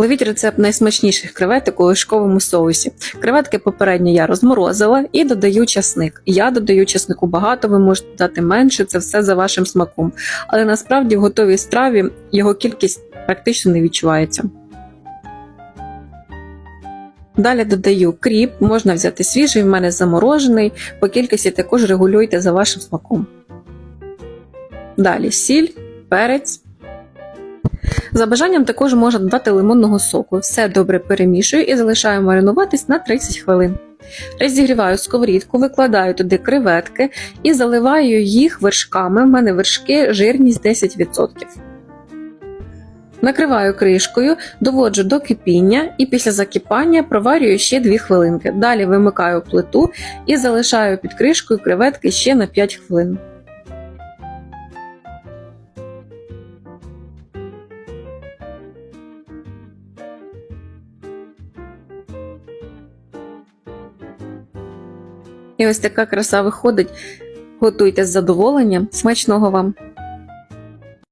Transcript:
Ловіть рецепт найсмачніших креветок у лишковому соусі. Креветки попередньо я розморозила і додаю часник. Я додаю часнику багато, ви можете додати менше, це все за вашим смаком. Але насправді в готовій страві його кількість практично не відчувається. Далі додаю кріп, можна взяти свіжий, в мене заморожений, по кількості також регулюйте за вашим смаком. Далі сіль, перець. За бажанням також можна додати лимонного соку. Все добре перемішую і залишаю маринуватись на 30 хвилин. Розігріваю сковорідку, викладаю туди креветки і заливаю їх вершками. В мене вершки жирність 10%. Накриваю кришкою, доводжу до кипіння і після закипання проварюю ще 2 хвилинки. Далі вимикаю плиту і залишаю під кришкою креветки ще на 5 хвилин. І ось така краса виходить. Готуйте з задоволенням. Смачного вам!